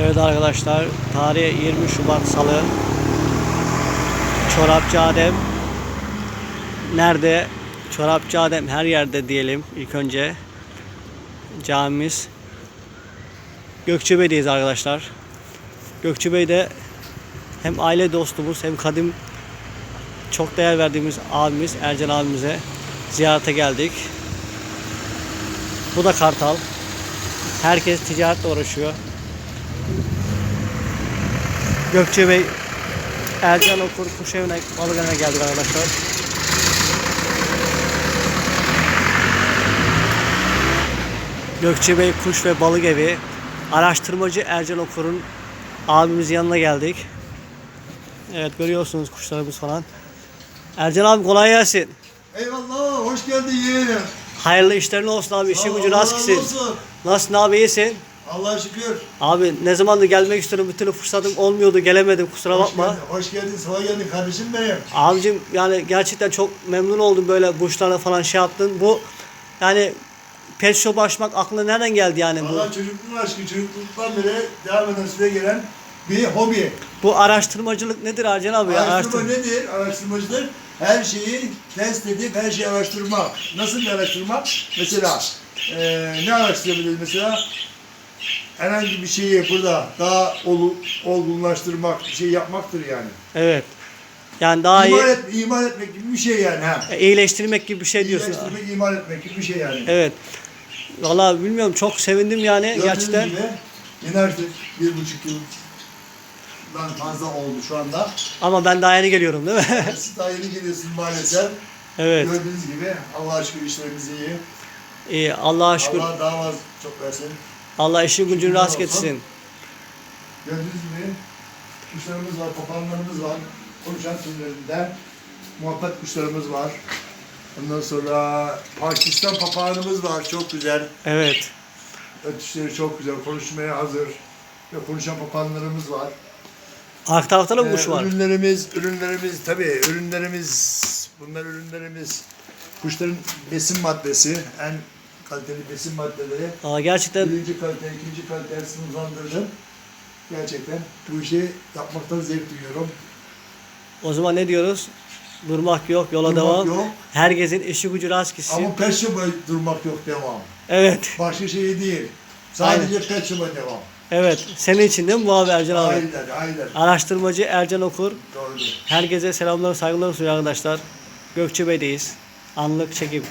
Evet arkadaşlar, tarih 20 Şubat Salı. Çorapçı Adem. Nerede? Çorapçı Adem her yerde diyelim ilk önce. Camimiz. Gökçebey'deyiz arkadaşlar. Gökçebey'de hem aile dostumuz hem kadim çok değer verdiğimiz abimiz Ercan abimize ziyarete geldik. Bu da Kartal. Herkes ticaretle uğraşıyor. Gökçebey Ercan Okur Kuşevine Balıkhan'a geldik arkadaşlar. Gökçebey Kuş ve Balık Evi araştırmacı Ercan Okur'un abimizin yanına geldik. Evet görüyorsunuz kuşlarımız falan. Ercan abi kolay gelsin. Eyvallah, hoş geldin yeğenim. Hayırlı işlerin olsun abi. işin gücün razı gitsin. Nasılsın abi iyisin? Allah'a şükür. Abi ne zamandır gelmek istiyorum. Bir türlü fırsatım olmuyordu. Gelemedim kusura Hoş bakma. geldin, hoş geldin, sabah geldin kardeşim benim. Abicim yani gerçekten çok memnun oldum böyle burçlarla falan şey yaptın. Bu yani pet shop açmak aklına nereden geldi yani bu? Valla çocukluğun aşkı, çocukluktan beri devam eden süre gelen bir hobi. Bu araştırmacılık nedir Ercan abi? ya? Araştırma Araştır- nedir? Araştırmacıdır. Her şeyi test edip her şeyi araştırmak. Nasıl bir araştırma? Mesela eee ne araştırabiliriz mesela? Herhangi bir şeyi burada daha olgunlaştırmak, bir şey yapmaktır yani. Evet. Yani daha iyi İmal, et, imal etmek gibi bir şey yani. Ha. e, iyileştirmek gibi bir şey diyorsun. İyileştirmek, imal etmek gibi bir şey yani. Evet. Vallahi bilmiyorum çok sevindim yani Gördüğünüz gerçekten. gibi yine artık bir buçuk yıldan fazla oldu şu anda. Ama ben daha yeni geliyorum değil mi? Siz daha yeni geliyorsunuz maalesef. evet. Gördüğünüz gibi Allah'a şükür işlerimiz iyi. İyi Allah'a şükür. Allah daha az çok versin. Allah işin gücünü rast getirsin. Gördüğünüz gibi kuşlarımız var, papağanlarımız var. Konuşan türlerinden muhabbet kuşlarımız var. Ondan sonra Pakistan papağanımız var. Çok güzel. Evet. Ötüşleri çok güzel. Konuşmaya hazır. Ve konuşan papağanlarımız var. Arka tarafta da kuş Ee, var? Ürünlerimiz, ürünlerimiz tabii ürünlerimiz, bunlar ürünlerimiz. Kuşların besin maddesi, en kaliteli besin maddeleri. Aa, gerçekten Birinci kalite, ikinci kalite sınıflandırdım. Gerçekten bu işi yapmaktan zevk duyuyorum. o zaman ne diyoruz? Durmak yok, yola Durmak devam. yok. Herkesin işi gücü rast gitsin. Ama shop'a durmak yok devam. Evet. Başka şey değil. Sadece pet shop'a devam. Evet. Senin için değil mi bu abi Ercan abi? Aynen, aynen. Araştırmacı Ercan Okur. Doğrudur. Herkese selamlar, saygılar sunuyor arkadaşlar. Gökçebey'deyiz. Anlık çekim.